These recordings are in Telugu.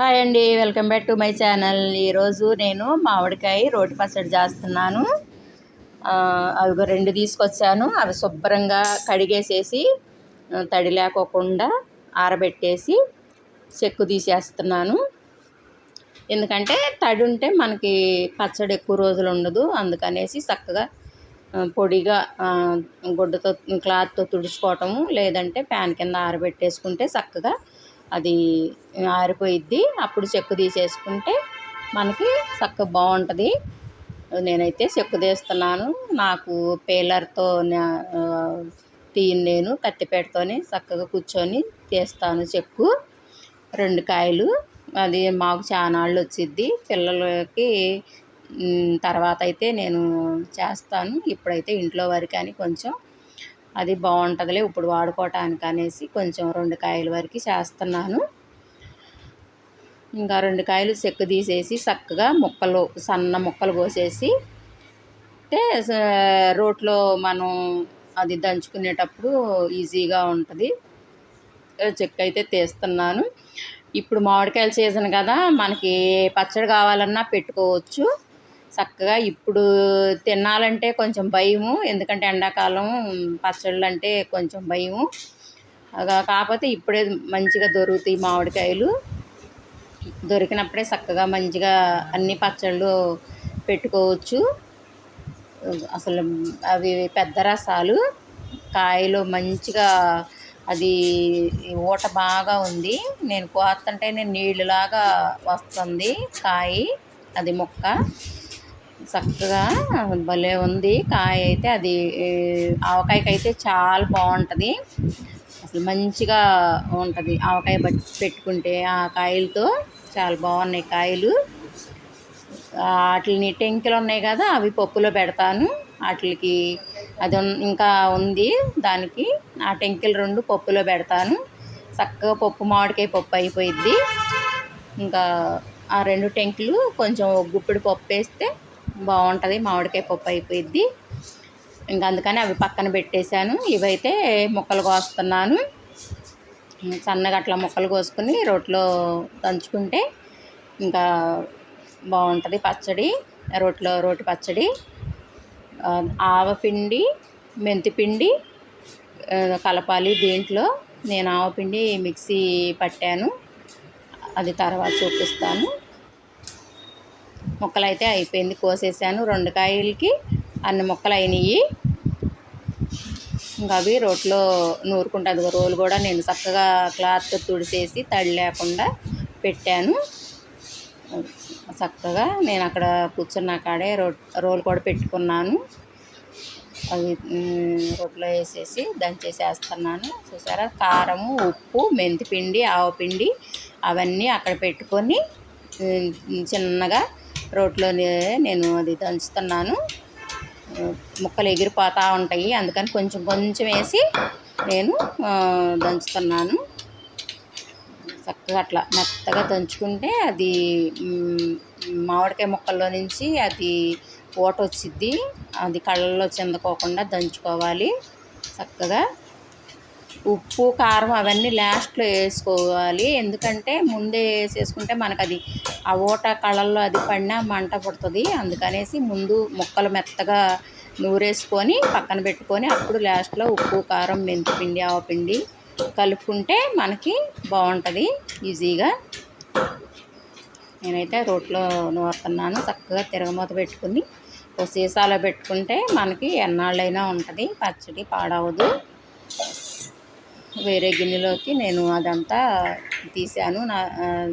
హాయ్ అండి welcome back to my channel. ఈరోజు నేను మామిడికాయ రోటి పచ్చడి చేస్తున్నాను. అవి రెండు తీసుకొచ్చాను. అవి శుభ్రంగా కడిగేసేసి తడి లేకోకుండా ఆరబెట్టేసి చెక్కు తీసేస్తున్నాను. ఎందుకంటే తడి ఉంటే మనకి పచ్చడి ఎక్కువ రోజులు ఉండదు. అందుకనేసి చక్కగా పొడిగా గుడ్డతో క్లాత్తో తుడుచుకోవటము లేదంటే ప్యాన్ కింద ఆరబెట్టేసుకుంటే చక్కగా అది ఆరిపోయిద్ది. అప్పుడు చెక్కు తీసేసుకుంటే మనకి చక్కగా బాగుంటుంది. నేనైతే చెక్కు తీస్తున్నాను. నాకు పేలర్తో తీయను నేను కత్తిపేటతోని చక్కగా కూర్చొని తీస్తాను చెక్కు. రెండు కాయలు. అది మాకు చానాళ్ళు వచ్చిద్ది పిల్లలకి తర్వాత అయితే నేను చేస్తాను. ఇప్పుడైతే ఇంట్లో వరకు అని కొంచెం అది బాగుంటుందిలే ఇప్పుడు వాడుకోవటానికి అనేసి కొంచెం రెండు కాయల వరకు చేస్తున్నాను. ఇంకా రెండు కాయలు చెక్కు తీసేసి చక్కగా ముక్కలు సన్న ముక్కలు కోసేసి అంటే రోట్లో మనం అది దంచుకునేటప్పుడు ఈజీగా ఉంటుంది. చెక్కు అయితే తీస్తున్నాను. ఇప్పుడు మామిడికాయల సీజన్ కదా మనకి పచ్చడి కావాలన్నా పెట్టుకోవచ్చు. చక్కగా ఇప్పుడు తినాలంటే కొంచెం భయము ఎందుకంటే ఎండాకాలం పచ్చళ్ళు అంటే కొంచెం భయము. కాకపోతే ఇప్పుడే మంచిగా దొరుకుతాయి మామిడికాయలు. దొరికినప్పుడే చక్కగా మంచిగా అన్ని పచ్చళ్ళు పెట్టుకోవచ్చు. అసలు అవి పెద్ద రసాలు. కాయలు మంచిగా అది ఊట బాగా ఉంది. నేను కోస్తుంటేనే నీళ్ళలాగా వస్తుంది కాయి అది మొక్క. చక్కగా భలే ఉంది. కాయ అయితే అది ఆవకాయకైతే ఆవకాయకి అయితే చాలా బాగుంటుంది. అసలు మంచిగా ఉంటుంది. ఆవకాయ బట్టి పెట్టుకుంటే ఆ కాయలతో చాలా బాగున్నాయి కాయలు. వాటిని టెంకులు ఉన్నాయి కదా అవి పప్పులో పెడతాను. వాటికి అది ఇంకా ఉంది దానికి. ఆ టెంకులు రెండు పప్పులో పెడతాను. చక్కగా పప్పు మామిడికాయ పప్పు అయిపోయిద్ది. ఇంకా ఆ రెండు టెంకులు కొంచెం గుప్పిడి పప్పు వేస్తే బాగుంటుంది మామిడికాయ పప్పు అయిపోయిద్ది. ఇంకా అందుకని అవి పక్కన పెట్టేశాను. ఇవైతే ముక్కలు కోస్తున్నాను. సన్నగా అట్లా ముక్కలు కోసుకుని రోట్లో దంచుకుంటే ఇంకా బాగుంటుంది పచ్చడి. రోట్లో రోటి పచ్చడి ఆవపిండి మెంతిపిండి కలపాలి దీంట్లో. నేను ఆవపిండి మిక్సీ పట్టాను. అది తర్వాత చూపిస్తాను. ముక్కలు అయితే అయిపోయింది. కోసేసాను రెండు కాయలకి అన్ని ముక్కలు అయినాయి ఇంకా అవి రోట్లో నూరుకుంటాది రోలు కూడా నేను చక్కగా క్లాత్ తుడిసేసి తడి లేకుండా పెట్టాను. చక్కగా నేను అక్కడ కూర్చున్న కాడే రో రోలు కూడా పెట్టుకున్నాను. అవి రోట్లో వేసేసి దంచేసేస్తున్నాను. చూసారా? కారము ఉప్పు మెంతిపిండి ఆవపిండి అవన్నీ అక్కడ పెట్టుకొని చిన్నగా రోడ్లోనే నేను అది దంచుతున్నాను. ముక్కలు ఎగిరిపోతూ ఉంటాయి. అందుకని కొంచెం కొంచెం వేసి నేను దంచుతున్నాను. చక్కగా అట్లా మెత్తగా దంచుకుంటే అది మామిడికాయ ముక్కల్లో నుంచి అది ఓట వచ్చిద్ది అది కళ్ళల్లో చిందకోకుండా దంచుకోవాలి. చక్కగా ఉప్పు కారం అవన్నీ లాస్ట్లో వేసుకోవాలి. ఎందుకంటే ముందే వేసేసుకుంటే మనకు అది ఆ ఊట కళ్ళల్లో అది పడినా మంట పుడుతుంది. అందుకనేసి ముందు ముక్కలు మెత్తగా నూరేసుకొని పక్కన పెట్టుకొని అప్పుడు లాస్ట్లో ఉప్పు కారం మెంతిపిండి ఆవపిండి కలుపుకుంటే మనకి బాగుంటుంది. ఈజీగా. నేనైతే రోట్లో నూరుతున్నాను. చక్కగా తిరగమూత పెట్టుకుని ఓ సీసాలో పెట్టుకుంటే మనకి ఎన్నాళ్ళైనా ఉంటుంది. పచ్చడి పాడవదు. వేరే గిన్నెలోకి నేను అదంతా తీసాను నా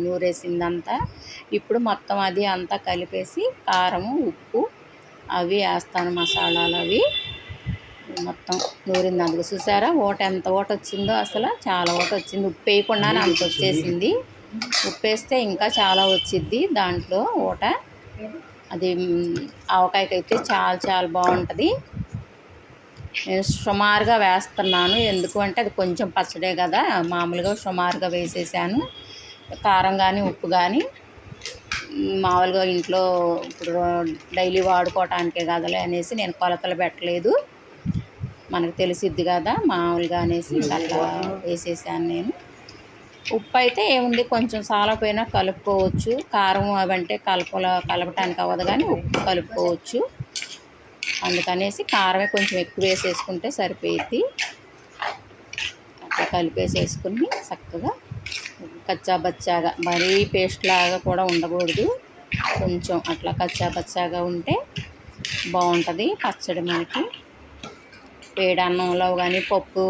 నూరేసిందంతా. ఇప్పుడు మొత్తం అది అంతా కలిపేసి కారము ఉప్పు అవి వేస్తాను మసాలాలు అవి. మొత్తం నూరింది అందుకు. చూసారా ఓట ఎంత ఓట వచ్చిందో అసలు? చాలా ఓట వచ్చింది. ఉప్పు వేయకుండానే అంత వచ్చేసింది. ఉప్పు వేస్తే ఇంకా చాలా వచ్చిద్ది దాంట్లో ఓట. అది ఆవకాయకైతే చాలా చాలా బాగుంటుంది. సుమారుగా వేస్తున్నాను. ఎందుకు అంటే అది కొంచెం పచ్చడే కదా. మామూలుగా సుమారుగా వేసేసాను. కారం కానీ ఉప్పు కానీ మామూలుగా ఇంట్లో ఇప్పుడు డైలీ వాడుకోవటానికే కదలే అనేసి నేను కొలతలు పెట్టలేదు. మనకు తెలిసిద్ది కదా మామూలుగా అనేసి అట్లా వేసేసాను నేను. ఉప్పు అయితే ఏముంది? కొంచెం సాలపోయినా కలుపుకోవచ్చు. కారం అవంటే కలపల కలపటానికి అవ్వదు కానీ ఉప్పు కలుపుకోవచ్చు. అందుకనేసి కారమే కొంచెం ఎక్కువ వేసేసుకుంటే సరిపోయింది అట్లా కలిపేసేసుకుని చక్కగా కచ్చా బచ్చాగా మరీ పేస్ట్ లాగా కూడా ఉండకూడదు. కొంచెం అట్లా కచ్చా బచ్చాగా ఉంటే బాగుంటుంది పచ్చడి మనకి. వేడి అన్నంలో కానీ పప్పు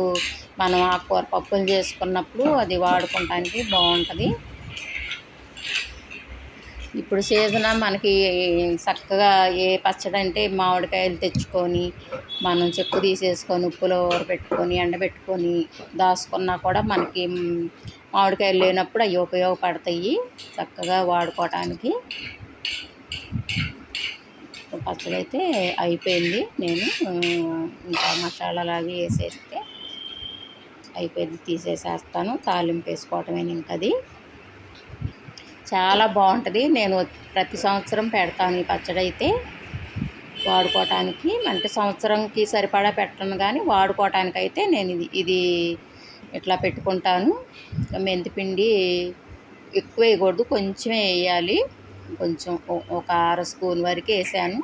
మనం ఆకుకూర పప్పులు చేసుకున్నప్పుడు అది వాడుకోవటానికి బాగుంటుంది. ఇప్పుడు సీజన్ మనకి చక్కగా ఏ పచ్చడి అంటే మామిడికాయలు తెచ్చుకొని మనం చెక్కు తీసేసుకొని ఉప్పులో పెట్టుకొని ఎండబెట్టుకొని దాచుకున్నా కూడా మనకి మామిడికాయలు లేనప్పుడు అవి ఉపయోగపడతాయి చక్కగా వాడుకోవటానికి. పచ్చడి అయితే అయిపోయింది. నేను ఇంకా మసాలాలు అవి వేసేస్తే అయిపోయింది తీసేసేస్తాను. తాలింపు వేసుకోవటమే ఇంకది చాలా బాగుంటుంది. నేను ప్రతి సంవత్సరం పెడతాను ఈ పచ్చడి అయితే. వాడుకోవటానికి అంటే సంవత్సరంకి సరిపడా పెట్టను కానీ వాడుకోవటానికి అయితే నేను ఇది ఇది ఇట్లా పెట్టుకుంటాను. మెంతిపిండి ఎక్కువ వేయకూడదు కొంచెమే వేయాలి. కొంచెం ఒక అర స్పూన్ వరకు వేసాను.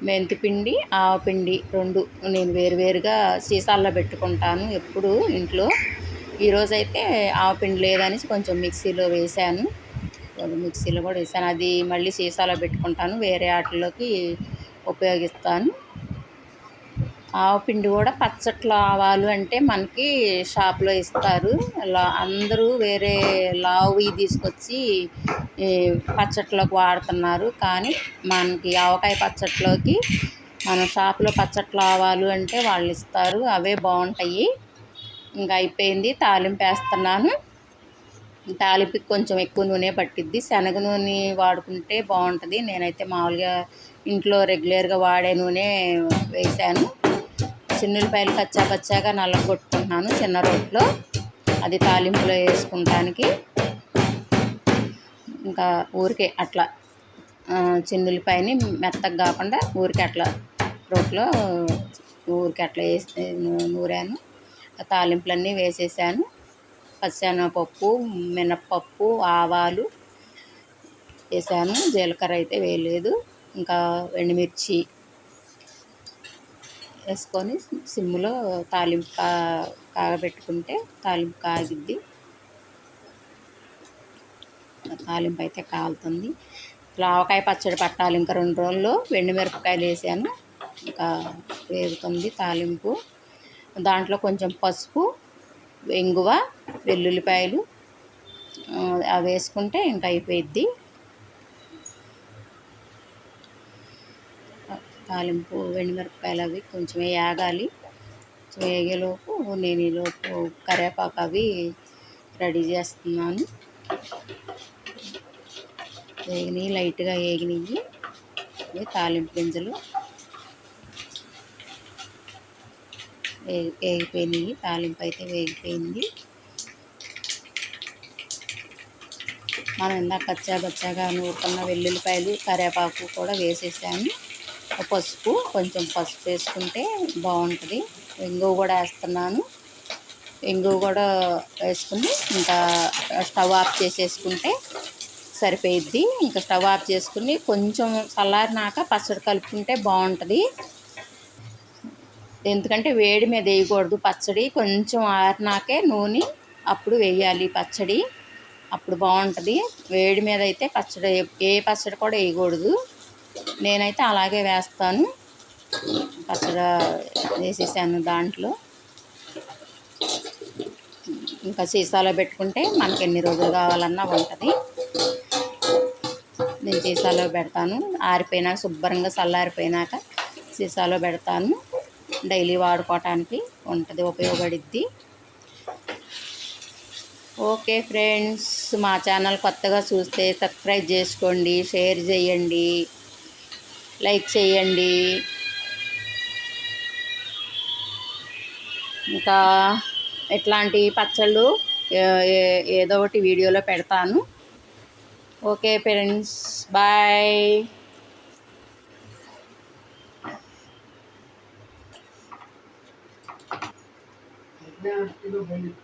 మెంతిపిండి ఆవపిండి రెండు నేను వేరువేరుగా సీసాల్లో పెట్టుకుంటాను ఎప్పుడు ఇంట్లో. ఈరోజైతే ఆవపిండి లేదనేసి కొంచెం మిక్సీలో వేసాను మిక్సీలో కూడా వేసాను అది మళ్ళీ సీసాలో పెట్టుకుంటాను. వేరే ఆటల్లోకి ఉపయోగిస్తాను. ఆవపిండి కూడా పచ్చట్లో ఆవాలు అంటే మనకి షాప్లో ఇస్తారు. అందరూ వేరే లావువి తీసుకొచ్చి పచ్చట్లోకి వాడుతున్నారు. కానీ మనకి ఆవకాయ పచ్చట్లోకి మన షాప్లో పచ్చట్లు ఆవాలు అంటే వాళ్ళు ఇస్తారు. అవే బాగుంటాయి. ఇంకా అయిపోయింది. తాలింపు వేస్తున్నాను. తాలింపుకి కొంచెం ఎక్కువ నూనె పట్టిద్ది. శనగ నూనె వాడుకుంటే బాగుంటుంది. నేనైతే మామూలుగా ఇంట్లో రెగ్యులర్గా వాడే నూనె వేసాను. చిన్నులపాయలు కచ్చా పచ్చాగా నల్లగొట్టుకుంటున్నాను చిన్న రోట్లో. అది తాలింపులో వేసుకుంటానికి. ఇంకా ఊరికే అట్లా చిన్నులపాయని మెత్తగా కాకుండా ఊరికే అట్లా రోట్లో ఊరికే అట్లా వేసి నూరాను. తాలింపులన్నీ వేసేసాను. పచ్చనపప్పు మినప్పప్పు ఆవాలు వేసాను. జీలకర్ర అయితే వేయలేదు. ఇంకా ఎండుమిర్చి వేసుకొని సిమ్లో తాలింపు కా కాగబెట్టుకుంటే తాలింపు కాగిద్ది. తాలింపు అయితే కాలుతుంది. ఆవకాయ పచ్చడి పట్టాలి. ఇంకా రెండు రోజుల్లో మిరపకాయలు వేసాను. ఇంకా వేగుతుంది తాలింపు. దాంట్లో కొంచెం పసుపు ఎంగువ వెల్లుల్లిపాయలు అవి వేసుకుంటే ఇంకా అయిపోయిద్ది. తాలింపు మిరపకాయలు అవి కొంచెం వేగాలి వేగేలోపు నేను ఈలోపు కరివేపాకు అవి రెడీ చేస్తున్నాను. వేగినాయి లైట్గా వేగినాయి. తాలింపు గింజలు. వేగిపోయినాయి తాలింపు అయితే వేగిపోయింది. మనం ఇందాక కచ్చా బచ్చాగా నూరుకున్న వెల్లుల్లిపాయలు కరివేపాకు కూడా వేసేసాను. పసుపు కొంచెం పసుపు వేసుకుంటే బాగుంటుంది. ఎంగువ కూడా వేస్తున్నాను. ఎంగువ కూడా వేసుకుని ఇంకా స్టవ్ ఆఫ్ చేసేసుకుంటే సరిపోయిద్ది. ఇంకా స్టవ్ ఆఫ్ చేసుకుని కొంచెం చల్లారినాక పచ్చడి కలుపుకుంటే బాగుంటుంది. ఎందుకంటే వేడి మీద వేయకూడదు పచ్చడి. కొంచెం ఆరినాకే నూనె అప్పుడు వేయాలి పచ్చడి. అప్పుడు బాగుంటుంది. వేడి మీద అయితే పచ్చడి ఏ పచ్చడి కూడా వేయకూడదు. నేనైతే అలాగే వేస్తాను. పచ్చడి వేసేసాను దాంట్లో. ఇంకా సీసాలో పెట్టుకుంటే మనకి ఎన్ని రోజులు కావాలన్నా ఉంటుంది. నేను సీసాలో పెడతాను. ఆరిపోయినాక శుభ్రంగా చల్లారిపోయినాక సీసాలో పెడతాను. డైలీ వాడుకోవటానికి ఉంటుంది ఉపయోగపడిద్ది. ఓకే ఫ్రెండ్స్ మా ఛానల్ కొత్తగా చూస్తే సబ్స్క్రైబ్ చేసుకోండి షేర్ చేయండి లైక్ చేయండి. ఇంకా ఇట్లాంటి పచ్చళ్ళు ఏదో ఒకటి వీడియోలో పెడతాను. Okay friends bye. Não, tudo bem.